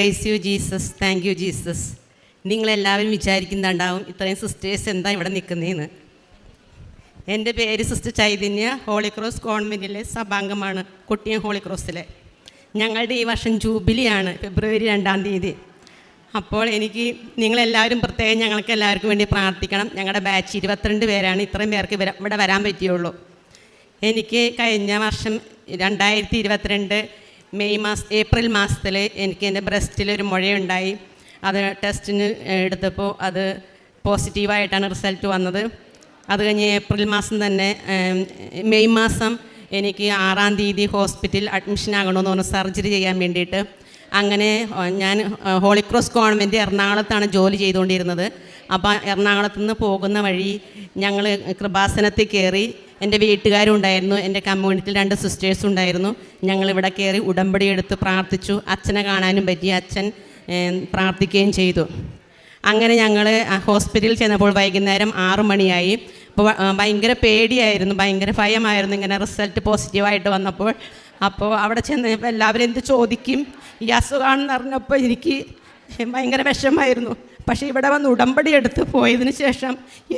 Praise you Jesus thank you Jesus നിങ്ങളെല്ലാവരും വിചാരിക്കുന്നുണ്ടാവും ഇത്രയും സിസ്റ്റേഴ്സ് എന്താ ഇവിടെ നിൽക്കുന്നതെന്ന് എന്റെ പേര് സിസ്റ്റർ ചൈതന്യ ഹോളി ക്രോസ് കോൺവെന്റിലെ സഭാംഗമാണ് കുട്ടിയം ഹോളി ക്രോസിലെ ഞങ്ങളുടെ ഈ വർഷം ജൂബിലിയാണ് ഫെബ്രുവരി രണ്ടാം തീയതി. അപ്പോൾ എനിക്ക് നിങ്ങളെല്ലാവരും പ്രത്യേകം ഞങ്ങൾക്ക് എല്ലാവർക്കും വേണ്ടി പ്രാർത്ഥിക്കണം. ഞങ്ങളുടെ ബാച്ച് ഇരുപത്തിരണ്ട് പേരാണ് ഇത്രയും പേർക്ക് ഇവിടെ വരാൻ പറ്റിയുള്ളൂ. എനിക്ക് കഴിഞ്ഞ വർഷം രണ്ടായിരത്തി ഇരുപത്തിരണ്ട് മെയ് മാസ് ഏപ്രിൽ മാസത്തിൽ എനിക്ക് എന്റെ ബ്രസ്റ്റിൽ ഒരു മുഴയുണ്ടായി. അത് ടെസ്റ്റിന് എടുത്തപ്പോൾ അത് പോസിറ്റീവായിട്ടാണ് റിസൾട്ട് വന്നത്. അത് കഴിഞ്ഞ് ഏപ്രിൽ മാസം തന്നെ മെയ് മാസം എനിക്ക് ആറാം തീയതി ഹോസ്പിറ്റലിൽ അഡ്മിഷൻ ആകണമെന്ന് പറഞ്ഞു സർജറി ചെയ്യാൻ വേണ്ടിയിട്ട്. അങ്ങനെ ഞാൻ ഹോളിക്രോസ് ഗവൺമെന്റ് എറണാകുളത്താണ് ജോലി ചെയ്തുകൊണ്ടിരുന്നത്. അപ്പോൾ എറണാകുളത്ത് നിന്ന് പോകുന്ന വഴി ഞങ്ങൾ കൃപാസനത്തിൽ കയറി എന്റെ വീട്ടുകാരും ഉണ്ടായിരുന്നു എന്റെ കമ്മ്യൂണിറ്റിയിൽ രണ്ട് സിസ്റ്റേഴ്സ് ഉണ്ടായിരുന്നു. ഞങ്ങളിവിടെ കയറി ഉടമ്പടി എടുത്ത് പ്രാർത്ഥിച്ചു. അച്ഛനെ കാണാനും പറ്റി. അച്ഛൻ പ്രാർത്ഥിക്കുകയും ചെയ്തു. അങ്ങനെ ഞങ്ങൾ ഹോസ്പിറ്റലിൽ ചെന്നപ്പോൾ വൈകുന്നേരം ആറു മണിയായി. അപ്പോൾ ഭയങ്കര പേടിയായിരുന്നു ഭയങ്കര ഭയമായിരുന്നു. ഇങ്ങനെ റിസൾട്ട് പോസിറ്റീവായിട്ട് വന്നപ്പോൾ. അപ്പോൾ അവിടെ ചെന്ന് എല്ലാവരും എന്ത് ചോദിക്കും? ഈ അസുഖമാണെന്ന് അറിഞ്ഞപ്പോൾ എനിക്ക് ഭയങ്കര വിഷമായിരുന്നു. പക്ഷേ ഇവിടെ വന്ന് ഉടമ്പടി എടുത്ത് പോയതിന് ശേഷം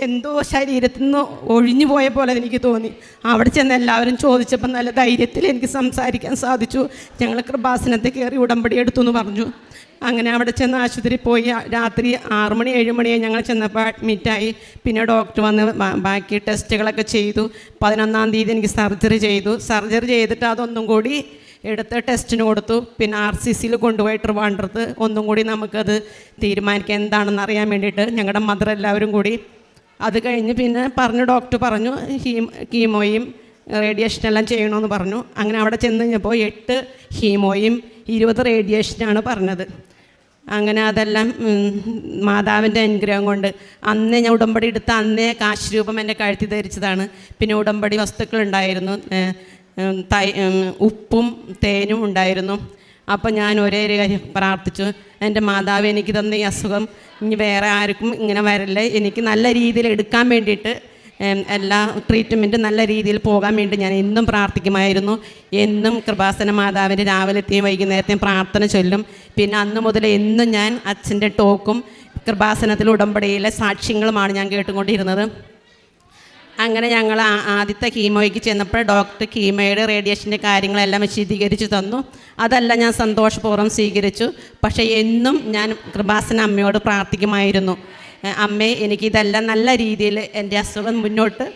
എന്തോ ശരീരത്തിൽ നിന്ന് ഒഴിഞ്ഞു പോയ പോലെ എനിക്ക് തോന്നി. അവിടെ ചെന്ന് എല്ലാവരും ചോദിച്ചപ്പോൾ നല്ല ധൈര്യത്തിൽ എനിക്ക് സംസാരിക്കാൻ സാധിച്ചു. ഞങ്ങൾ കൃപാസനത്തിൽ കയറി ഉടമ്പടി എടുത്തു എന്ന് പറഞ്ഞു. അങ്ങനെ അവിടെ ചെന്ന് ആശുപത്രി പോയി. രാത്രി ആറ് മണി ഏഴ് മണിയായി ഞങ്ങൾ ചെന്നപ്പോൾ അഡ്മിറ്റായി പിന്നെ ഡോക്ടർ വന്ന് ബാക്കി ടെസ്റ്റുകളൊക്കെ ചെയ്തു. പതിനൊന്നാം തീയതി എനിക്ക് സർജറി ചെയ്തു. സർജറി ചെയ്തിട്ട് അതൊന്നും കൂടി എടുത്ത് ടെസ്റ്റിന് കൊടുത്തു. പിന്നെ ആർ സി സിയിൽ കൊണ്ടുപോയി ട്രിവാൻഡ്രത്ത് ഒന്നും കൂടി നമുക്കത് തീരുമാനിക്കാൻ എന്താണെന്ന് അറിയാൻ വേണ്ടിയിട്ട് ഞങ്ങളുടെ മദർ എല്ലാവരും കൂടി. അത് കഴിഞ്ഞ് പിന്നെ പറഞ്ഞു ഡോക്ടർ പറഞ്ഞു കീമോയും റേഡിയേഷൻ എല്ലാം ചെയ്യണമെന്ന് പറഞ്ഞു. അങ്ങനെ അവിടെ ചെന്ന് കഴിഞ്ഞപ്പോൾ എട്ട് ഹീമോയും ഇരുപത് റേഡിയേഷനാണ് പറഞ്ഞത്. അങ്ങനെ അതെല്ലാം മാതാവിന്റെ അനുഗ്രഹം കൊണ്ട് അന്നേ ഞാൻ ഉടമ്പടി എടുത്ത അന്നേ കാശ് രൂപം എന്റെ കഴുത്തി ധരിച്ചതാണ്. പിന്നെ ഉടമ്പടി വസ്തുക്കളുണ്ടായിരുന്നു ഏഹ്, ഉം, തൈ ഉപ്പും തേനും ഉണ്ടായിരുന്നു. അപ്പോൾ ഞാൻ ഒരേ ഒരു കാര്യം പ്രാർത്ഥിച്ചു. എന്റെ മാതാവ് എനിക്ക് തന്ന ഈ അസുഖം ഇനി വേറെ ആർക്കും ഇങ്ങനെ വരല്ലേ. എനിക്ക് നല്ല രീതിയിൽ എടുക്കാൻ വേണ്ടിയിട്ട് എല്ലാ ട്രീറ്റ്മെന്റും നല്ല രീതിയിൽ പോകാൻ വേണ്ടി ഞാൻ എന്നും പ്രാർത്ഥിക്കുമായിരുന്നു. എന്നും കൃപാസന മാതാവിന്റെ രാവിലത്തെയും വൈകുന്നേരത്തെയും പ്രാർത്ഥന ചൊല്ലും. പിന്നെ അന്ന് മുതൽ എന്നും ഞാൻ അച്ഛന്റെ ടോക്കും കൃപാസനത്തിൽ ഉടമ്പടിയിലെ സാക്ഷ്യങ്ങളുമാണ് ഞാൻ കേട്ടുകൊണ്ടിരുന്നത്. അങ്ങനെ ഞങ്ങൾ ആദ്യത്തെ കീമോയ്ക്ക് ചെന്നപ്പോൾ ഡോക്ടർ കീമോയുടെ റേഡിയേഷന്റെ കാര്യങ്ങളെല്ലാം വിശദീകരിച്ച് തന്നു. അതെല്ലാം ഞാൻ സന്തോഷപൂർവം സ്വീകരിച്ചു. പക്ഷേ എന്നും ഞാൻ കൃപാസന അമ്മയോട് പ്രാർത്ഥിക്കുമായിരുന്നു. അമ്മേ എനിക്കിതെല്ലാം നല്ല രീതിയിൽ എന്റെ അസുഖം മുന്നോട്ട്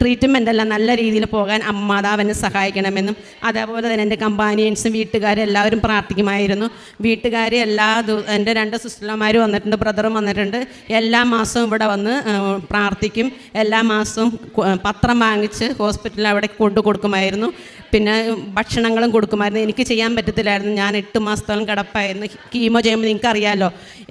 ട്രീറ്റ്മെന്റ് എല്ലാം നല്ല രീതിയിൽ പോകാൻ അമ്മാതാവിനെ സഹായിക്കണമെന്നും അതേപോലെ തന്നെ എന്റെ കമ്പാനിയൻസും വീട്ടുകാരും എല്ലാവരും പ്രാർത്ഥിക്കുമായിരുന്നു. വീട്ടുകാർ എല്ലാ എന്റെ രണ്ട് സിസ്റ്റർമാരും വന്നിട്ടുണ്ട് ബ്രദറും വന്നിട്ടുണ്ട്. എല്ലാ മാസവും ഇവിടെ വന്ന് പ്രാർത്ഥിക്കും. എല്ലാ മാസവും പത്രം വാങ്ങിച്ച് ഹോസ്പിറ്റലിൽ അവിടെ കൊണ്ടു കൊടുക്കുമായിരുന്നു. പിന്നെ ഭക്ഷണങ്ങളും കൊടുക്കുമായിരുന്നു. എനിക്ക് ചെയ്യാൻ പറ്റത്തില്ലായിരുന്നു. ഞാൻ എട്ട് മാസത്തോളം കിടപ്പായിരുന്നു. കീമോ ചെയ്യുമ്പോൾ നിങ്ങൾക്കറിയാമല്ലോ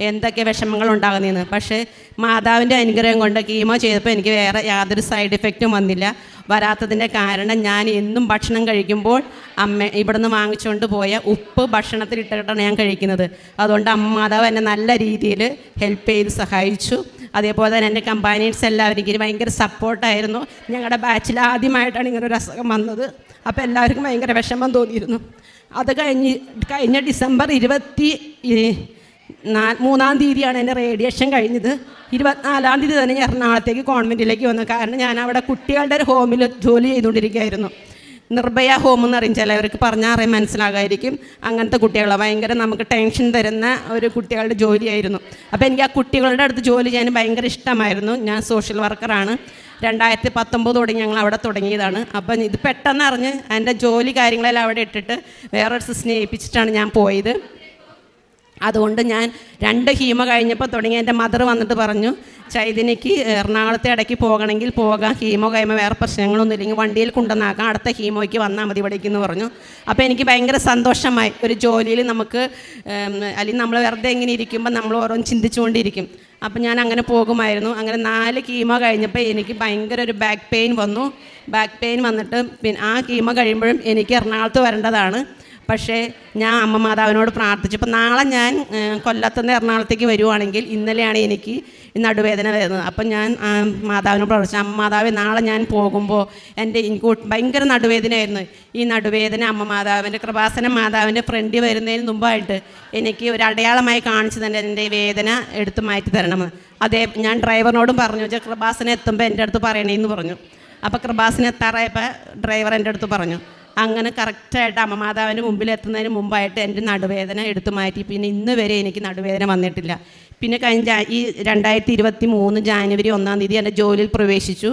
എന്തൊക്കെ വിഷമങ്ങൾ ഉണ്ടാകുന്നതെന്ന് പക്ഷേ മാതാവിന്റെ അനുഗ്രഹം കൊണ്ട് കീമോ ചെയ്തപ്പോൾ എനിക്ക് വേറെ യാതൊരു സൈഡ് ഇഫക്റ്റും വന്നില്ല. വരാത്തതിന്റെ കാരണം ഞാൻ എന്നും ഭക്ഷണം കഴിക്കുമ്പോൾ അമ്മ ഇവിടുന്ന് വാങ്ങിച്ചുകൊണ്ട് പോയ ഉപ്പ് ഭക്ഷണത്തിൽ ഇട്ടിട്ടാണ് ഞാൻ കഴിക്കുന്നത്. അതുകൊണ്ട് അമ്മ മാതാവ് എന്നെ നല്ല രീതിയിൽ ഹെൽപ്പ് ചെയ്ത് സഹായിച്ചു. അതേപോലെ തന്നെ എന്റെ കമ്പാനിയൻസ് എല്ലാവരും എനിക്ക് ഭയങ്കര സപ്പോർട്ടായിരുന്നു ഞങ്ങളുടെ ബാച്ചിൽ ആദ്യമായിട്ടാണ് ഇങ്ങനെ ഒരു അസുഖം വന്നത്. അപ്പോൾ എല്ലാവർക്കും ഭയങ്കര വിഷമം തോന്നിയിരുന്നു. അത് കഴിഞ്ഞ് കഴിഞ്ഞ ഡിസംബർ ഇരുപത്തി മൂന്നാം തീയതിയാണ് എന്റെ റേഡിയേഷൻ കഴിഞ്ഞത്. ഇരുപത്തിനാലാം തീയതി തന്നെ ഞാൻ എറണാകുളത്തേക്ക് കോൺവെന്റിലേക്ക് വന്നു. കാരണം ഞാൻ അവിടെ കുട്ടികളുടെ ഒരു ഹോമിൽ ജോലി ചെയ്തുകൊണ്ടിരിക്കുകയായിരുന്നു. നിർഭയ ഹോം എന്ന് പറയും ചിലവർക്ക് പറഞ്ഞാൽ അറിയാൻ മനസ്സിലാകായിരിക്കും അങ്ങനത്തെ കുട്ടികളെ. ഭയങ്കര നമുക്ക് ടെൻഷൻ തരുന്ന ഒരു കുട്ടികളുടെ ജോലിയായിരുന്നു. അപ്പോൾ എനിക്ക് ആ കുട്ടികളുടെ അടുത്ത് ജോലി ചെയ്യാൻ ഭയങ്കര ഇഷ്ടമായിരുന്നു. ഞാൻ സോഷ്യൽ വർക്കറാണ് രണ്ടായിരത്തി പത്തൊമ്പത് തുടങ്ങി ഞങ്ങൾ അവിടെ തുടങ്ങിയതാണ്. അപ്പം ഇത് പെട്ടെന്ന് അറിഞ്ഞ് എന്റെ ജോലി കാര്യങ്ങളെല്ലാം അവിടെ ഇട്ടിട്ട് വേറൊരു സിസ്റ്റിനെ ഏൽപ്പിച്ചിട്ടാണ് ഞാൻ പോയത്. അതുകൊണ്ട് ഞാൻ രണ്ട് ഹീമ കഴിഞ്ഞപ്പോൾ തുടങ്ങി. എന്റെ മദർ വന്നിട്ട് പറഞ്ഞു ചൈതന്യക്ക് എറണാകുളത്തെ ഇടയ്ക്ക് പോകണമെങ്കിൽ പോകാം. ഹീമോ കഴിയുമ്പോൾ വേറെ പ്രശ്നങ്ങളൊന്നും ഇല്ലെങ്കിൽ വണ്ടിയിൽ കൊണ്ടുവന്നാക്കാം. അടുത്ത ഹീമോയ്ക്ക് വന്നാൽ മതി ഇവിടേക്ക് എന്ന് പറഞ്ഞു. അപ്പോൾ എനിക്ക് ഭയങ്കര സന്തോഷമായി. ഒരു ജോലിയിൽ നമുക്ക് അല്ലെങ്കിൽ നമ്മൾ വെറുതെ ഇങ്ങനെ ഇരിക്കുമ്പോൾ നമ്മൾ ഓരോന്ന് ചിന്തിച്ചുകൊണ്ടിരിക്കും. അപ്പം ഞാൻ അങ്ങനെ പോകുമായിരുന്നു. അങ്ങനെ നാല് കീമോ കഴിഞ്ഞപ്പോൾ എനിക്ക് ഭയങ്കര ഒരു ബാക്ക് പെയിൻ വന്നു. ബാക്ക് പെയിൻ വന്നിട്ട് പിന്നെ ആ കീമോ കഴിയുമ്പോഴും എനിക്ക് എറണാകുളത്ത് വരേണ്ടതാണ്. പക്ഷേ ഞാൻ അമ്മ മാതാവിനോട് പ്രാർത്ഥിച്ചു. ഇപ്പം നാളെ ഞാൻ കൊല്ലത്തുനിന്ന് എറണാകുളത്തേക്ക് വരുവാണെങ്കിൽ ഇന്നലെയാണ് എനിക്ക് നടുവേദന വരുന്നത്. അപ്പം ഞാൻ മാതാവിനോട് പ്രാർത്ഥിച്ചു. അമ്മ മാതാവ് നാളെ ഞാൻ പോകുമ്പോൾ എന്റെ എനിക്ക് ഭയങ്കര നടുവേദനയായിരുന്നു. ഈ നടുവേദന അമ്മ മാതാവിന്റെ കൃപാസന മാതാവിന്റെ ഫ്രണ്ടിൽ വരുന്നതിന് മുമ്പായിട്ട് എനിക്ക് ഒരു അടയാളമായി കാണിച്ചു തന്നെ എന്റെ വേദന എടുത്തു മാറ്റി തരണമെന്ന് അതേ ഞാൻ ഡ്രൈവറിനോടും പറഞ്ഞു വെച്ചാൽ കൃപാസന എത്തുമ്പോൾ എന്റെ അടുത്ത് പറയണേന്ന് പറഞ്ഞു. അപ്പോൾ കൃപാസന എത്താറായപ്പോൾ ഡ്രൈവർ എന്റെ അടുത്ത് പറഞ്ഞു അങ്ങനെ കറക്റ്റായിട്ട് അമ്മ മാതാവിന്റെ മുമ്പിൽ എത്തുന്നതിന് മുമ്പായിട്ട് എന്റെ നടുവേദന എടുത്തു മാറ്റി. പിന്നെ ഇന്ന് വരെ എനിക്ക് നടുവേദന വന്നിട്ടില്ല. പിന്നെ കഴിഞ്ഞ ഈ രണ്ടായിരത്തി ഇരുപത്തി മൂന്ന് ജാനുവരി ഒന്നാം തീയതി എന്റെ ജോലിയിൽ പ്രവേശിച്ചു.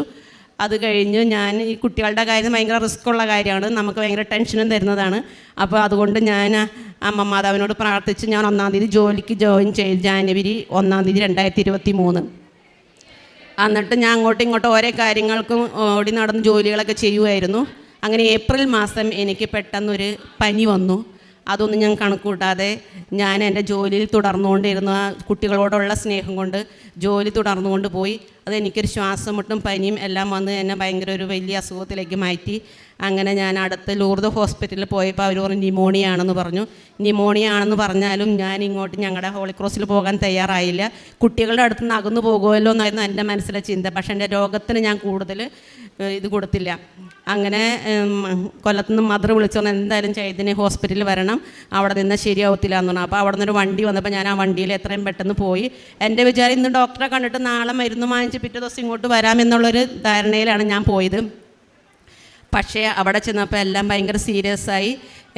അത് കഴിഞ്ഞ് ഞാൻ ഈ കുട്ടികളുടെ കാര്യം ഭയങ്കര റിസ്ക് ഉള്ള കാര്യമാണ്. നമുക്ക് ഭയങ്കര ടെൻഷനും തരുന്നതാണ്. അപ്പോൾ അതുകൊണ്ട് ഞാൻ അമ്മ മാതാവിനോട് പ്രാർത്ഥിച്ച് ഞാൻ ഒന്നാം തീയതി ജോലിക്ക് ജോയിൻ ചെയ്തു ജാനുവരി ഒന്നാം തീയതി രണ്ടായിരത്തി ഇരുപത്തി മൂന്ന് എന്നിട്ട് ഞാൻ അങ്ങോട്ടും ഇങ്ങോട്ടും ഓരോ കാര്യങ്ങൾക്കും ഓടി നടന്ന് ജോലികളൊക്കെ ചെയ്യുമായിരുന്നു. അങ്ങനെ ഏപ്രിൽ മാസം എനിക്ക് പെട്ടെന്നൊരു പനി വന്നു. അതൊന്നും ഞാൻ കണക്കൂട്ടാതെ ഞാൻ എന്റെ ജോലിയിൽ തുടർന്നുകൊണ്ടിരുന്ന കുട്ടികളോടുള്ള സ്നേഹം കൊണ്ട് ജോലി തുടർന്നുകൊണ്ട് പോയി. അത് എനിക്കൊരു ശ്വാസം മുട്ടും പനിയും എല്ലാം വന്ന് എന്നെ ഭയങ്കര ഒരു വലിയ അസുഖത്തിലേക്ക് മാറ്റി. അങ്ങനെ ഞാൻ അടുത്ത് ലൂർദ് ഹോസ്പിറ്റലിൽ പോയപ്പോൾ അവർ പറഞ്ഞു ന്യൂമോണിയ ആണെന്ന് പറഞ്ഞു. ന്യൂമോണിയ ആണെന്ന് പറഞ്ഞാലും ഞാൻ ഇങ്ങോട്ട് ഞങ്ങളുടെ ഹോളി ക്രോസിൽ പോകാൻ തയ്യാറായില്ല. കുട്ടികളുടെ അടുത്ത് നിന്ന് അകന്നു പോകുമല്ലോ എന്നായിരുന്നു എന്റെ മനസ്സിലെ ചിന്ത. പക്ഷേ എന്റെ രോഗത്തിന് ഞാൻ കൂടുതൽ ഇത് കൊടുത്തില്ല. അങ്ങനെ ഉം, കൊല്ലത്തുനിന്ന് മദർ വിളിച്ചു എന്തായാലും ചൈതന്യ ഹോസ്പിറ്റലിൽ വരണം. അവിടെ നിന്ന് ശരിയാവത്തില്ല എന്ന് പറഞ്ഞു. അപ്പോൾ അവിടെ നിന്നൊരു വണ്ടി വന്നപ്പോൾ ഞാൻ ആ വണ്ടിയിൽ എത്രയും പെട്ടെന്ന് പോയി. എന്റെ വിചാരം ഇന്ന് ഡോക്ടറെ കണ്ടിട്ട് നാളെ മരുന്ന് വാങ്ങിച്ച് പിറ്റേ ദിവസം ഇങ്ങോട്ട് വരാമെന്നുള്ളൊരു ധാരണയിലാണ് ഞാൻ പോയത്. പക്ഷേ അവിടെ ചെന്നപ്പോൾ എല്ലാം ഭയങ്കര സീരിയസ് ആയി.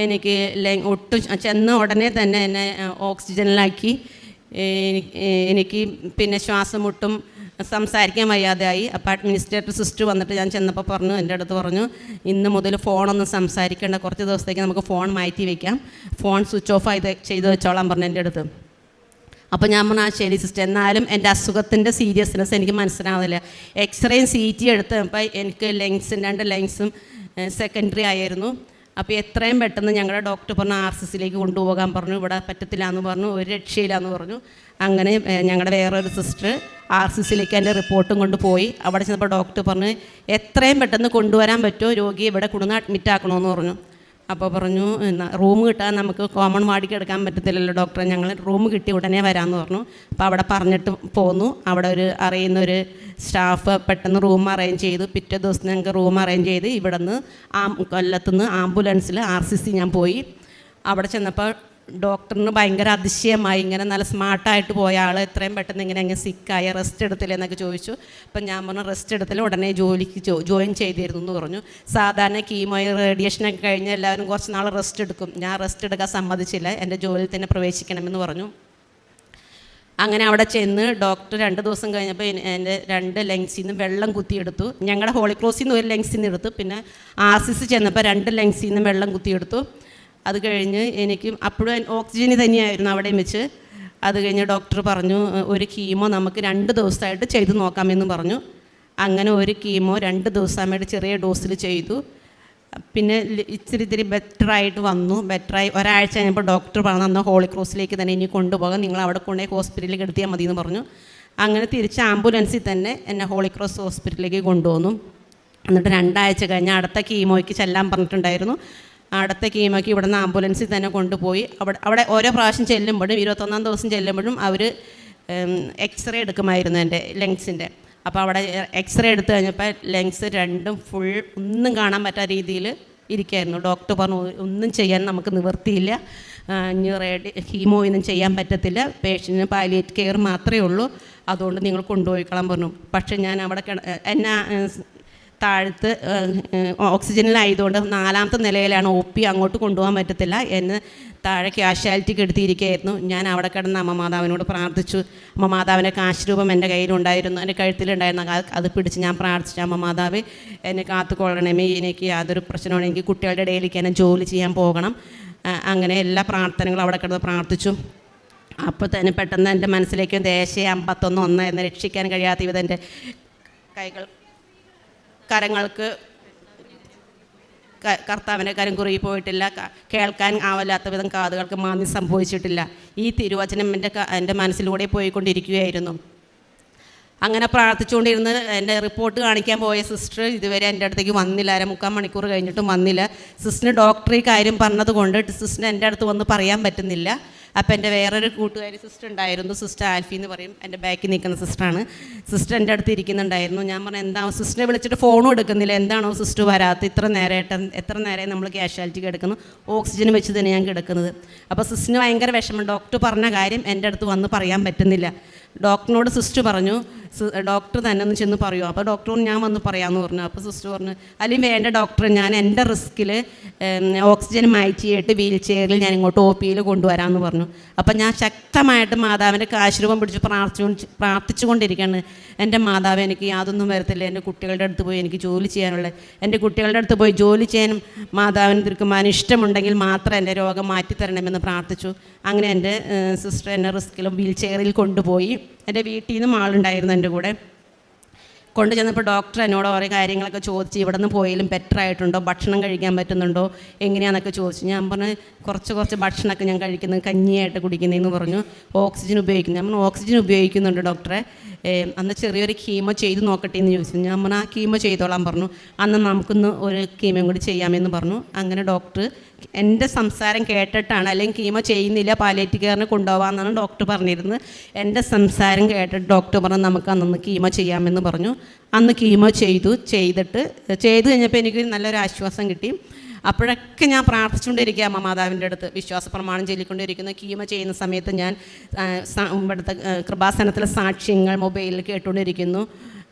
എനിക്ക് ഒട്ടും ചെന്ന ഉടനെ തന്നെ എന്നെ ഓക്സിജനിലാക്കി. എനിക്ക് പിന്നെ ശ്വാസം മുട്ടും സംസാരിക്കാൻ വയ്യാതായി അപ്പോൾ അഡ്മിനിസ്ട്രേറ്റർ സിസ്റ്റർ വന്നിട്ട് ഞാൻ ചെന്നപ്പോൾ പറഞ്ഞു എന്റെ അടുത്ത് പറഞ്ഞു ഇന്ന് മുതൽ ഫോണൊന്നും സംസാരിക്കേണ്ട. കുറച്ച് ദിവസത്തേക്ക് നമുക്ക് ഫോൺ മാറ്റി വയ്ക്കാം ഫോൺ സ്വിച്ച് ഓഫ് ചെയ്ത് ചെയ്ത് വെച്ചോളാം പറഞ്ഞു എന്റെ അടുത്ത്. അപ്പോൾ ഞാൻ പറഞ്ഞു ആ ശരി സിസ്റ്റർ എന്നാലും എന്റെ അസുഖത്തിന്റെ സീരിയസ്നെസ് എനിക്ക് മനസ്സിലാവുന്നില്ല. എക്സ്റേയും സി ടി എടുത്തപ്പോൾ എനിക്ക് ലെങ്സും രണ്ട് ലെങ്സും സെക്കൻഡറി ആയിരുന്നു. അപ്പോൾ എത്രയും പെട്ടെന്ന് ഞങ്ങളുടെ ഡോക്ടർ പറഞ്ഞു ആർ സി സിയിലേക്ക് കൊണ്ടുപോകാൻ പറഞ്ഞു. ഇവിടെ പറ്റത്തില്ല എന്ന് പറഞ്ഞു ഒരു രക്ഷയില്ല എന്ന് പറഞ്ഞു. അങ്ങനെ ഞങ്ങളുടെ വേറൊരു സിസ്റ്റർ ആർ സി സിയിലേക്ക് എന്റെ റിപ്പോർട്ടും കൊണ്ടുപോയി അവിടെ ചെന്നപ്പോൾ ഡോക്ടർ പറഞ്ഞു എത്രയും പെട്ടെന്ന് കൊണ്ടുവരാൻ പറ്റുമോ? രോഗിയെ ഇവിടെ കൊണ്ടുവന്ന് അഡ്മിറ്റ് ആക്കണമെന്ന് പറഞ്ഞു. അപ്പോൾ പറഞ്ഞു റൂം കിട്ടാൻ നമുക്ക് കോമൺ വാർഡിക്ക് എടുക്കാൻ പറ്റത്തില്ലല്ലോ ഡോക്ടറെ ഞങ്ങൾ റൂം കിട്ടി ഉടനെ വരാമെന്ന് പറഞ്ഞു. അപ്പോൾ അവിടെ പറഞ്ഞിട്ട് പോന്നു. അവിടെ ഒരു അറിയുന്ന ഒരു സ്റ്റാഫ് പെട്ടെന്ന് റൂം അറേഞ്ച് ചെയ്തു. പിറ്റേ ദിവസം ഞങ്ങൾക്ക് റൂം അറേഞ്ച് ചെയ്ത് ഇവിടെ നിന്ന് ആ കൊല്ലത്തുനിന്ന് ആംബുലൻസിൽ ആർ സി സി ഞാൻ പോയി. അവിടെ ചെന്നപ്പോൾ ഡോക്ടറിന് ഭയങ്കര അതിശയമായി. ഇങ്ങനെ നല്ല സ്മാർട്ടായിട്ട് പോയ ആൾ എത്രയും പെട്ടെന്ന് ഇങ്ങനെ അങ്ങ് സിക്കായി റെസ്റ്റ് എടുത്തില്ല എന്നൊക്കെ ചോദിച്ചു. അപ്പം ഞാൻ പറഞ്ഞു റെസ്റ്റ് എടുത്തില്ല ഉടനെ ജോലിക്ക് ജോയിൻ ചെയ്തിരുന്നു എന്ന് പറഞ്ഞു. സാധാരണ കീമോ റേഡിയേഷനൊക്കെ കഴിഞ്ഞ് എല്ലാവരും കുറച്ച് നാൾ റെസ്റ്റ് എടുക്കും. ഞാൻ റെസ്റ്റ് എടുക്കാൻ സമ്മതിച്ചില്ല. എന്റെ ജോലിയിൽ തന്നെ പ്രവേശിക്കണമെന്ന് പറഞ്ഞു. അങ്ങനെ അവിടെ ചെന്ന് ഡോക്ടർ രണ്ട് ദിവസം കഴിഞ്ഞപ്പോൾ എന്റെ രണ്ട് ലെങ്സിൽ നിന്ന് വെള്ളം കുത്തിയെടുത്തു. ഞങ്ങളുടെ ഹോളിക്രോസിൽ നിന്ന് ഒരു ലെങ്സിൽ നിന്ന് എടുത്തു. പിന്നെ ആസിസ് ചെന്നപ്പോൾ രണ്ട് ലെങ്സിൽ നിന്ന് വെള്ളം കുത്തിയെടുത്തു. അത് കഴിഞ്ഞ് എനിക്ക് അപ്പോഴും ഓക്സിജന് തന്നെയായിരുന്നു അവിടെ വെച്ച്. അത് കഴിഞ്ഞ് ഡോക്ടർ പറഞ്ഞു ഒരു കീമോ നമുക്ക് രണ്ട് ദിവസമായിട്ട് ചെയ്ത് നോക്കാമെന്ന് പറഞ്ഞു. അങ്ങനെ ഒരു കീമോ രണ്ട് ദിവസമായിട്ട് ചെറിയ ഡോസിൽ ചെയ്തു. പിന്നെ ഇച്ചിരി ഇത്തിരി ബെറ്ററായിട്ട് വന്നു. ബെറ്ററായി ഒരാഴ്ച കഴിഞ്ഞപ്പോൾ ഡോക്ടർ പറഞ്ഞു അന്ന് ഹോളി ക്രോസിലേക്ക് തന്നെ ഇനി കൊണ്ടുപോകാം. നിങ്ങൾ അവിടെ കൊണ്ടുപോയി ഹോസ്പിറ്റലിൽ എടുത്തിയാൽ മതി എന്ന് പറഞ്ഞു. അങ്ങനെ തിരിച്ച് ആംബുലൻസിൽ തന്നെ എന്നെ ഹോളി ക്രോസ് ഹോസ്പിറ്റലിലേക്ക് കൊണ്ടുവന്നു. എന്നിട്ട് രണ്ടാഴ്ച കഴിഞ്ഞ് അടുത്ത കീമോയ്ക്ക് ചെല്ലാൻ പറഞ്ഞിട്ടുണ്ടായിരുന്നു. അടുത്ത കീമോയ്ക്ക് ഇവിടുന്ന് ആംബുലൻസിൽ തന്നെ കൊണ്ടുപോയി. അവിടെ അവിടെ ഓരോ പ്രാവശ്യം ചെല്ലുമ്പോഴും ഇരുപത്തൊന്നാം ദിവസം ചെല്ലുമ്പോഴും അവർ എക്സ്റേ എടുക്കുമായിരുന്നു എന്റെ ലങ്സിന്റെ. അപ്പോൾ അവിടെ എക്സ്റേ എടുത്തു കഴിഞ്ഞപ്പോൾ ലങ്സ് രണ്ടും ഫുൾ ഒന്നും കാണാൻ പറ്റാത്ത രീതിയിൽ ഇരിക്കുകയായിരുന്നു ഡോക്ടർ പറഞ്ഞു ഒന്നും ചെയ്യാൻ നമുക്ക് നിവൃത്തിയില്ല. ഇനി റേഡി ഹീമോ ഒന്നും ചെയ്യാൻ പറ്റത്തില്ല. പേഷ്യന്റിന് പാലിയേറ്റ് കെയർ മാത്രമേ ഉള്ളൂ. അതുകൊണ്ട് നിങ്ങൾ കൊണ്ടുപോയിക്കളാൻ പറഞ്ഞു. പക്ഷേ ഞാൻ അവിടെ എന്നെ താഴത്ത് ഓക്സിജനിലായതുകൊണ്ട് നാലാമത്തെ നിലയിലാണ് ഒ പി അങ്ങോട്ട് കൊണ്ടുപോകാൻ പറ്റത്തില്ല എന്ന് താഴെ ക്യാഷ്വാലിറ്റിക്ക് എടുത്തിരിക്കുകയായിരുന്നു. ഞാൻ അവിടെ കിടന്ന് അമ്മ മാതാവിനോട് പ്രാർത്ഥിച്ചു. അമ്മ മാതാവിന്റെ കാശ് രൂപം എന്റെ കയ്യിലുണ്ടായിരുന്നു എന്റെ കഴുത്തിലുണ്ടായിരുന്നു. അത് പിടിച്ച് ഞാൻ പ്രാർത്ഥിച്ചു. അമ്മ മാതാവ് എന്നെ കാത്തുകൊള്ളണമേ. എനിക്ക് യാതൊരു പ്രശ്നമാണ് എനിക്ക് കുട്ടികളുടെ ഇടയിലേക്ക് എന്നെ ജോലി ചെയ്യാൻ പോകണം. അങ്ങനെ എല്ലാ പ്രാർത്ഥനകളും അവിടെ കിടന്ന് പ്രാർത്ഥിച്ചു. അപ്പോൾ തന്നെ പെട്ടെന്ന് എന്റെ മനസ്സിലേക്ക് ദേശീയ അമ്പത്തൊന്ന് ഒന്ന് എന്ന് രക്ഷിക്കാൻ കഴിയാത്ത വിധം എന്റെ കൈകൾ കരങ്ങൾക്ക് കർത്താവിന്റെ കരം കുറുകി പോയിട്ടില്ല. കേൾക്കാൻ ആവല്ലാത്ത വിധം കാതുകൾക്ക് മാന്തി സംഭവിച്ചിട്ടില്ല. ഈ തിരുവചനം എന്റെ എന്റെ മനസ്സിലൂടെ പോയിക്കൊണ്ടിരിക്കുകയായിരുന്നു. അങ്ങനെ പ്രാർത്ഥിച്ചുകൊണ്ടിരുന്ന് എന്റെ റിപ്പോർട്ട് കാണിക്കാൻ പോയ സിസ്റ്റർ ഇതുവരെ എന്റെ അടുത്തേക്ക് വന്നില്ല. അര മുക്കാൽ മണിക്കൂർ കഴിഞ്ഞിട്ടും വന്നില്ല. സിസ്റ്ററിന് ഡോക്ടർ ഈ കാര്യം പറഞ്ഞതുകൊണ്ട് സിസ്റ്ററിന് എന്റെ അടുത്ത് വന്ന് പറയാൻ പറ്റുന്നില്ല. അപ്പോൾ എന്റെ വേറൊരു കൂട്ടുകാരി സിസ്റ്റർ ഉണ്ടായിരുന്നു സിസ്റ്റർ ആൽഫി എന്ന് പറയും. എന്റെ ബാക്കിൽ നിൽക്കുന്ന സിസ്റ്ററാണ് സിസ്റ്റർ എന്റെ അടുത്ത് ഇരിക്കുന്നുണ്ടായിരുന്നു. ഞാൻ പറഞ്ഞു എന്താ സിസ്റ്ററെ വിളിച്ചിട്ട് ഫോണും എടുക്കുന്നില്ല. എന്താണോ സിസ്റ്റർ വരാത്ത? ഇത്ര നേരമായിട്ട് എത്ര നേരമായി നമ്മൾ ക്യാഷ്വാലിറ്റി കിടക്കുന്നു ഓക്സിജൻ വെച്ച് തന്നെ ഞാൻ കിടക്കുന്നത്. അപ്പോൾ സിസ്റ്ററിന് ഭയങ്കര വിഷമം. ഡോക്ടർ പറഞ്ഞ കാര്യം എന്റെ അടുത്ത് വന്ന് പറയാൻ പറ്റുന്നില്ല. ഡോക്ടറിനോട് സിസ്റ്റർ പറഞ്ഞു ഡോക്ടർ തന്നെ ഒന്ന് ചെന്ന് പറയൂ. അപ്പോൾ ഡോക്ടറോട് ഞാൻ വന്ന് പറയാമെന്ന് പറഞ്ഞു. അപ്പോൾ സിസ്റ്റർ പറഞ്ഞു അല്ലെങ്കിൽ വേണ്ട ഡോക്ടർ ഞാൻ എന്റെ റിസ്കിൽ ഓക്സിജൻ മാറ്റിയിട്ട് വീൽ ചെയറിൽ ഞാൻ ഇങ്ങോട്ട് ഒ പിയിൽ കൊണ്ടുവരാമെന്ന് പറഞ്ഞു. അപ്പോൾ ഞാൻ ശക്തമായിട്ട് മാതാവിന്റെ കാശുരൂപം പിടിച്ച് പ്രാർത്ഥിച്ചു പ്രാർത്ഥിച്ചുകൊണ്ടിരിക്കുകയാണ്. എന്റെ മാതാവ് എനിക്ക് യാതൊന്നും വരത്തില്ല. എന്റെ കുട്ടികളുടെ അടുത്ത് പോയി എനിക്ക് ജോലി ചെയ്യാനുള്ള എന്റെ കുട്ടികളുടെ അടുത്ത് പോയി ജോലി ചെയ്യാനും മാതാവിന് തീർക്കുമാനും ഇഷ്ടമുണ്ടെങ്കിൽ മാത്രം എന്റെ രോഗം മാറ്റിത്തരണമെന്ന് പ്രാർത്ഥിച്ചു. അങ്ങനെ എന്റെ സിസ്റ്റർ എന്നെ റിസ്കിലും വീൽ ചെയറിൽ കൊണ്ടുപോയി. എന്റെ വീട്ടിൽ നിന്നും ആളുണ്ടായിരുന്നു എന്റെ കൂടെ. കൊണ്ടു ചെന്നപ്പോൾ ഡോക്ടർ എന്നോട് ഓരോ കാര്യങ്ങളൊക്കെ ചോദിച്ച് ഇവിടെ നിന്ന് പോയാലും ബെറ്റർ ആയിട്ടുണ്ടോ? ഭക്ഷണം കഴിക്കാൻ പറ്റുന്നുണ്ടോ? എങ്ങനെയാണെന്നൊക്കെ ചോദിച്ചു. ഞാൻ പറഞ്ഞു കുറച്ച് കുറച്ച് ഭക്ഷണമൊക്കെ ഞാൻ കഴിക്കുന്നത് കഞ്ഞിയായിട്ട് കുടിക്കുന്നതെന്ന് പറഞ്ഞു. ഓക്സിജൻ ഉപയോഗിക്കുന്നു. ഞാൻ ഓക്സിജൻ ഉപയോഗിക്കുന്നുണ്ട് ഡോക്ടറെ അന്ന് ചെറിയൊരു കീമോ ചെയ്ത് നോക്കട്ടെ എന്ന് ചോദിച്ചു. ഞാൻ പറഞ്ഞു ആ കീമോ ചെയ്തോളാൻ പറഞ്ഞു. അന്ന് നമുക്കൊന്ന് ഒരു കീമയും കൂടി ചെയ്യാമെന്ന് പറഞ്ഞു. അങ്ങനെ ഡോക്ടർ എന്റെ സംസാരം കേട്ടിട്ടാണ് അല്ലെങ്കിൽ കീമോ ചെയ്യുന്നില്ല പാലേറ്റ് കെയറിന് കൊണ്ടുപോകാമെന്നാണ് ഡോക്ടർ പറഞ്ഞിരുന്നത്. എന്റെ സംസാരം കേട്ടിട്ട് ഡോക്ടർ പറഞ്ഞു നമുക്ക് അന്നൊന്ന് കീമോ ചെയ്യാമെന്ന് പറഞ്ഞു. അന്ന് കീമോ ചെയ്തു ചെയ്തിട്ട് ചെയ്തു കഴിഞ്ഞപ്പോൾ എനിക്ക് നല്ലൊരു ആശ്വാസം കിട്ടി. അപ്പോഴൊക്കെ ഞാൻ പ്രാർത്ഥിച്ചുകൊണ്ടിരിക്കുക. അമ്മ മാതാവിന്റെ അടുത്ത് വിശ്വാസ പ്രമാണം ചൊല്ലിക്കൊണ്ടിരിക്കുന്ന. കീമ ചെയ്യുന്ന സമയത്ത് ഞാൻ ഇവിടുത്തെ കൃപാസനത്തിലെ സാക്ഷ്യങ്ങൾ മൊബൈലിൽ കേട്ടുകൊണ്ടിരിക്കുന്നു.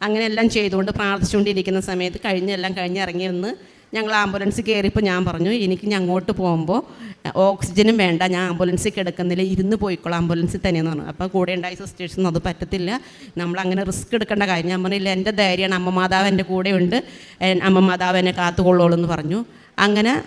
അങ്ങനെയെല്ലാം ചെയ്തുകൊണ്ട് പ്രാർത്ഥിച്ചുകൊണ്ടിരിക്കുന്ന സമയത്ത് കഴിഞ്ഞെല്ലാം കഴിഞ്ഞ് ഇറങ്ങി വന്ന് ഞങ്ങൾ ആംബുലൻസ് കയറിയപ്പോൾ ഞാൻ പറഞ്ഞു എനിക്ക് ഞാൻ അങ്ങോട്ട് പോകുമ്പോൾ ഓക്സിജനും വേണ്ട. ഞാൻ ആംബുലൻസിൽ കിടക്കുന്നില്ല. ഇരുന്ന് പോയിക്കോളാം ആംബുലൻസിൽ തന്നെയെന്ന് പറഞ്ഞു. അപ്പോൾ കൂടെ ഉണ്ടായ സിസ്റ്റേഴ്സൊന്നും അത് പറ്റത്തില്ല. നമ്മൾ അങ്ങനെ റിസ്ക് എടുക്കേണ്ട കാര്യം. ഞാൻ പറഞ്ഞില്ല എന്റെ ധൈര്യമാണ്. അമ്മ മാതാവ് എന്റെ കൂടെയുണ്ട്. അമ്മ മാതാവ് എന്നെ കാത്തുകൊള്ളോളൂ എന്ന് പറഞ്ഞു. അങ്ങനെ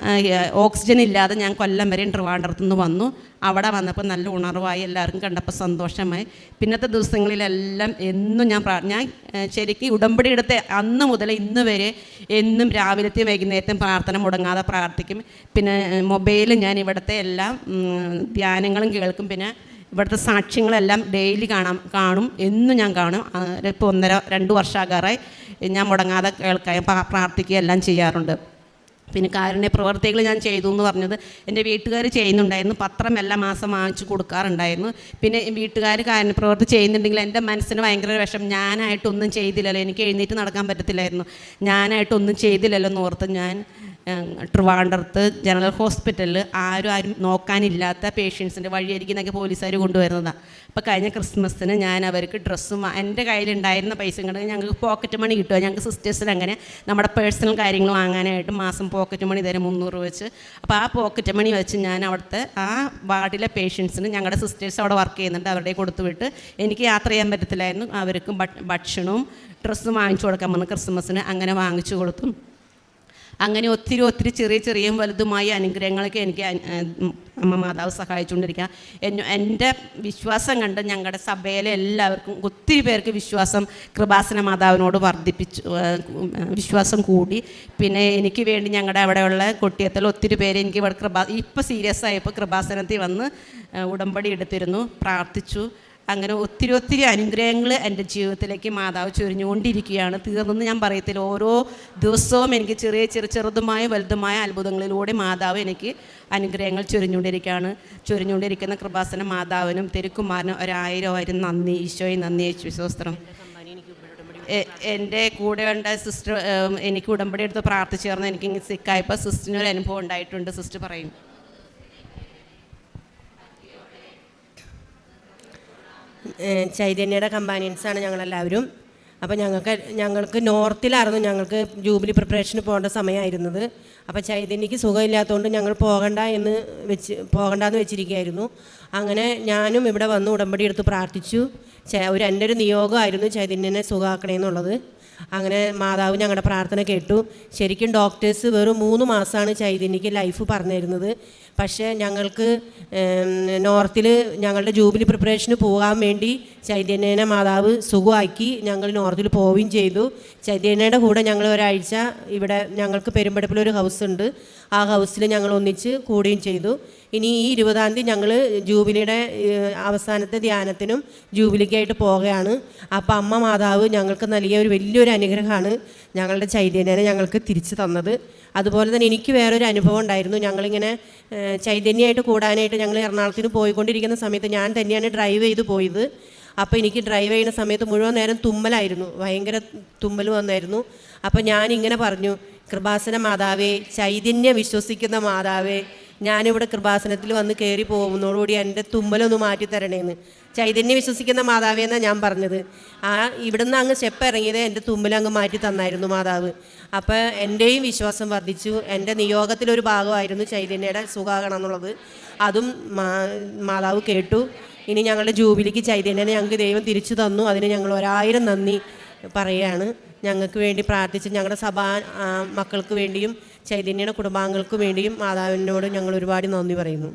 ഓക്സിജൻ ഇല്ലാതെ ഞാൻ കൊല്ലം വരെ ട്രിവാൻഡ്രത്തു നിന്ന് വന്നു. അവിടെ വന്നപ്പോൾ നല്ല ഉണർവായി എല്ലാവർക്കും കണ്ടപ്പോൾ സന്തോഷമായി. പിന്നത്തെ ദിവസങ്ങളിലെല്ലാം എന്നും ഞാൻ ഞാൻ ശരിക്കും ഉടമ്പടി എടുത്ത് അന്ന് മുതൽ ഇന്ന് വരെ എന്നും രാവിലത്തെ വൈകുന്നേരത്തും പ്രാർത്ഥന മുടങ്ങാതെ പ്രാർത്ഥിക്കും. പിന്നെ മൊബൈലിൽ ഞാൻ ഇവിടുത്തെ എല്ലാ ധ്യാനങ്ങളും കേൾക്കും. പിന്നെ ഇവിടുത്തെ സാക്ഷ്യങ്ങളെല്ലാം ഡെയിലി കാണാം കാണും. എന്നും ഞാൻ കാണും. ഇപ്പോൾ ഒന്നര രണ്ട് വർഷമാകാറായി. ഞാൻ മുടങ്ങാതെ കേൾക്കാൻ പ്രാർത്ഥിക്കുകയെല്ലാം ചെയ്യാറുണ്ട്. പിന്നെ കാരുണ്യ പ്രവർത്തികൾ ഞാൻ ചെയ്തു എന്ന് പറഞ്ഞത് എന്റെ വീട്ടുകാർ ചെയ്യുന്നുണ്ടായിരുന്നു. പത്രം എല്ലാ മാസം വാങ്ങിച്ചു കൊടുക്കാറുണ്ടായിരുന്നു. പിന്നെ വീട്ടുകാർ കാരുണ്യ പ്രവർത്തി ചെയ്യുന്നുണ്ടെങ്കിൽ എന്റെ മനസ്സിന് ഭയങ്കര വിഷം ഞാനായിട്ടൊന്നും ചെയ്തില്ലല്ലോ. എനിക്ക് എഴുന്നേറ്റ് നടക്കാൻ പറ്റത്തില്ലായിരുന്നു. ഞാനായിട്ടൊന്നും ചെയ്തില്ലല്ലോ എന്ന് ഓർത്ത് ഞാൻ ട്രിവാൻഡ്രത്ത് ജനറൽ ഹോസ്പിറ്റലിൽ ആരും ആരും നോക്കാനില്ലാത്ത പേഷ്യൻസിന്റെ വഴിയരിക്കുന്നൊക്കെ പോലീസുകാർ കൊണ്ടുവരുന്നതാണ് അപ്പോൾ കഴിഞ്ഞ ക്രിസ്മസിന് ഞാൻ അവർക്ക് ഡ്രസ്സും എന്റെ കയ്യിലുണ്ടായിരുന്ന പൈസ കൊണ്ട് ഞങ്ങൾക്ക് പോക്കറ്റ് മണി കിട്ടുക ഞങ്ങൾക്ക് സിസ്റ്റേഴ്സിന് അങ്ങനെ നമ്മുടെ പേഴ്സണൽ കാര്യങ്ങൾ വാങ്ങാനായിട്ട് മാസം പോക്കറ്റ് മണി തരും മുന്നൂറ് രൂപ വെച്ച്. അപ്പോൾ ആ പോക്കറ്റ് മണി വെച്ച് ഞാൻ അവിടുത്തെ ആ വാർഡിലെ പേഷ്യൻസിന് ഞങ്ങളുടെ സിസ്റ്റേഴ്സ് അവിടെ വർക്ക് ചെയ്യുന്നുണ്ട്. അവരുടെ കൊടുത്തു വിട്ട് എനിക്ക് യാത്ര ചെയ്യാൻ പറ്റത്തില്ലായിരുന്നു. അവർക്കും ഭക്ഷണവും ഡ്രസ്സും വാങ്ങിച്ചു കൊടുക്കാൻ വന്നു ക്രിസ്മസിന് അങ്ങനെ വാങ്ങിച്ചു കൊടുത്തു. അങ്ങനെ ഒത്തിരി ഒത്തിരി ചെറിയ ചെറിയ വലുതുമായ അനുഗ്രഹങ്ങളൊക്കെ എനിക്ക് അമ്മ മാതാവ് സഹായിച്ചുകൊണ്ടിരിക്കുക. എന്നെ എന്റെ വിശ്വാസം കണ്ട് ഞങ്ങളുടെ സഭയിലെ എല്ലാവർക്കും ഒത്തിരി പേർക്ക് വിശ്വാസം കൃപാസന മാതാവിനോട് വർദ്ധിപ്പിച്ചു വിശ്വാസം കൂടി. പിന്നെ എനിക്ക് വേണ്ടി ഞങ്ങളുടെ അവിടെയുള്ള കൊട്ടിയത്തിൽ ഒത്തിരി പേര് എനിക്ക് ഇവിടെ കൃപാ ഇപ്പോൾ സീരിയസ് ആയപ്പോൾ കൃപാസനത്തിൽ വന്ന് ഉടമ്പടി എടുത്തിരുന്നു പ്രാർത്ഥിച്ചു. അങ്ങനെ ഒത്തിരി ഒത്തിരി അനുഗ്രഹങ്ങൾ എന്റെ ജീവിതത്തിലേക്ക് മാതാവ് ചൊരിഞ്ഞുകൊണ്ടിരിക്കുകയാണ്. തീർന്നെന്ന് ഞാൻ പറയത്തില്ല. ഓരോ ദിവസവും എനിക്ക് ചെറിയ ചെറു ചെറുതുമായ വലുതുമായ അത്ഭുതങ്ങളിലൂടെ മാതാവ് എനിക്ക് അനുഗ്രഹങ്ങൾ ചൊരിഞ്ഞുകൊണ്ടിരിക്കുകയാണ്. ചൊരിഞ്ഞുകൊണ്ടിരിക്കുന്ന കൃപാസന മാതാവിനും തിരുക്കുമാരനും ഒരായിരം ആയിരം നന്ദി. ഈശോയും നന്ദി യേശുസ്വസ്ത്രം എന്റെ കൂടെ ഉണ്ട സിസ്റ്റർ എനിക്ക് ഉടമ്പടി എടുത്ത് പ്രാർത്ഥിച്ചു ചേർന്ന് എനിക്ക് സിക്കായപ്പോൾ സിസ്റ്ററിനൊരു അനുഭവം ഉണ്ടായിട്ടുണ്ട്. സിസ്റ്റർ പറയും ചൈതന്യയുടെ കമ്പാനിയൻസാണ് ഞങ്ങളെല്ലാവരും. അപ്പോൾ ഞങ്ങൾക്ക് ഞങ്ങൾക്ക് നോർത്തിലായിരുന്നു ഞങ്ങൾക്ക് ജൂബിലി പ്രിപ്പറേഷന് പോകേണ്ട സമയമായിരുന്നത് അപ്പോൾ ചൈതന്യക്ക് സുഖമില്ലാത്തതുകൊണ്ട് ഞങ്ങൾ പോകണ്ട എന്ന് വെച്ച് പോകണ്ടെന്ന് വെച്ചിരിക്കുകയായിരുന്നു. അങ്ങനെ ഞാനും ഇവിടെ വന്ന് ഉടമ്പടി എടുത്ത് പ്രാർത്ഥിച്ചു. ഒരു എന്റെ ഒരു നിയോഗമായിരുന്നു ചൈതന്യനെ സുഖമാക്കണേന്നുള്ളത്. അങ്ങനെ മാതാവ് ഞങ്ങളുടെ പ്രാർത്ഥന കേട്ടു. ശരിക്കും ഡോക്ടേഴ്സ് വെറും മൂന്ന് മാസമാണ് ചൈതന്യക്ക് ലൈഫ് പറഞ്ഞിരുന്നത്. പക്ഷേ ഞങ്ങൾക്ക് നോർത്തിൽ ഞങ്ങളുടെ ജൂബിലി പ്രിപ്പറേഷന് പോകാൻ വേണ്ടി ചൈതന്യനെ മാതാവ് സുഖമാക്കി ഞങ്ങൾ നോർത്തിൽ പോവുകയും ചെയ്തു. ചൈതന്യയുടെ കൂടെ ഞങ്ങൾ ഒരാഴ്ച ഇവിടെ ഞങ്ങൾക്ക് പെരുമ്പടപ്പിലൊരു ഹൗസ് ഉണ്ട്. ആ ഹൗസിൽ ഞങ്ങൾ ഒന്നിച്ച് കൂടുകയും ചെയ്തു. ഇനി ഈ ഇരുപതാം തീയതി ഞങ്ങൾ ജൂബിലിയുടെ അവസാനത്തെ ധ്യാനത്തിനും ജൂബിലിക്കായിട്ട് പോവുകയാണ്. അപ്പം അമ്മ മാതാവ് ഞങ്ങൾക്ക് നൽകിയ ഒരു വലിയൊരു അനുഗ്രഹമാണ് ഞങ്ങളുടെ ചൈതന്യനെ ഞങ്ങൾക്ക് തിരിച്ചു തന്നത്. അതുപോലെ തന്നെ എനിക്ക് വേറൊരു അനുഭവം ഉണ്ടായിരുന്നു. ഞങ്ങളിങ്ങനെ ചൈതന്യമായിട്ട് കൂടാനായിട്ട് ഞങ്ങൾ എറണാകുളത്തിന് പോയിക്കൊണ്ടിരിക്കുന്ന സമയത്ത് ഞാൻ തന്നെയാണ് ഡ്രൈവ് ചെയ്ത് പോയത്. അപ്പോൾ എനിക്ക് ഡ്രൈവ് ചെയ്യുന്ന സമയത്ത് മുഴുവൻ നേരം തുമ്മലായിരുന്നു. ഭയങ്കര തുമ്മൽ വന്നായിരുന്നു. അപ്പോൾ ഞാൻ ഇങ്ങനെ പറഞ്ഞു കൃപാസന മാതാവേ ചൈതന്യ വിശ്വസിക്കുന്ന മാതാവേ ഞാനിവിടെ കൃപാസനത്തിൽ വന്ന് കയറി പോകുന്നതോടുകൂടി എന്റെ തുമ്മലൊന്ന് മാറ്റി തരണേന്ന് ചൈതന്യം വിശ്വസിക്കുന്ന മാതാവേ എന്നാണ് ഞാൻ പറഞ്ഞത്. ആ ഇവിടുന്ന് അങ്ങ് സ്റ്റെപ്പ് ഇറങ്ങിയത് എന്റെ തുമ്മൽ അങ്ങ് മാറ്റി തന്നായിരുന്നു മാതാവ്. അപ്പോൾ എന്റെയും വിശ്വാസം വർദ്ധിച്ചു. എന്റെ നിയോഗത്തിലൊരു ഭാഗമായിരുന്നു ചൈതന്യയുടെ സുഖാകണം എന്നുള്ളത്. അതും മാതാവ് കേട്ടു. ഇനി ഞങ്ങളുടെ ജൂബിലിക്ക് ചൈതന്യനെ ഞങ്ങൾക്ക് ദൈവം തിരിച്ചു തന്നു. അതിന് ഞങ്ങൾ ഒരായിരം നന്ദി പറയുകയാണ്. ഞങ്ങൾക്ക് വേണ്ടി പ്രാർത്ഥിച്ച് ഞങ്ങളുടെ സഭാ മക്കൾക്ക് വേണ്ടിയും ചൈതന്യയുടെ കുടുംബാംഗങ്ങൾക്ക് വേണ്ടിയും മാതാവിനോട് ഞങ്ങൾ ഒരുപാട് നന്ദി പറയുന്നു.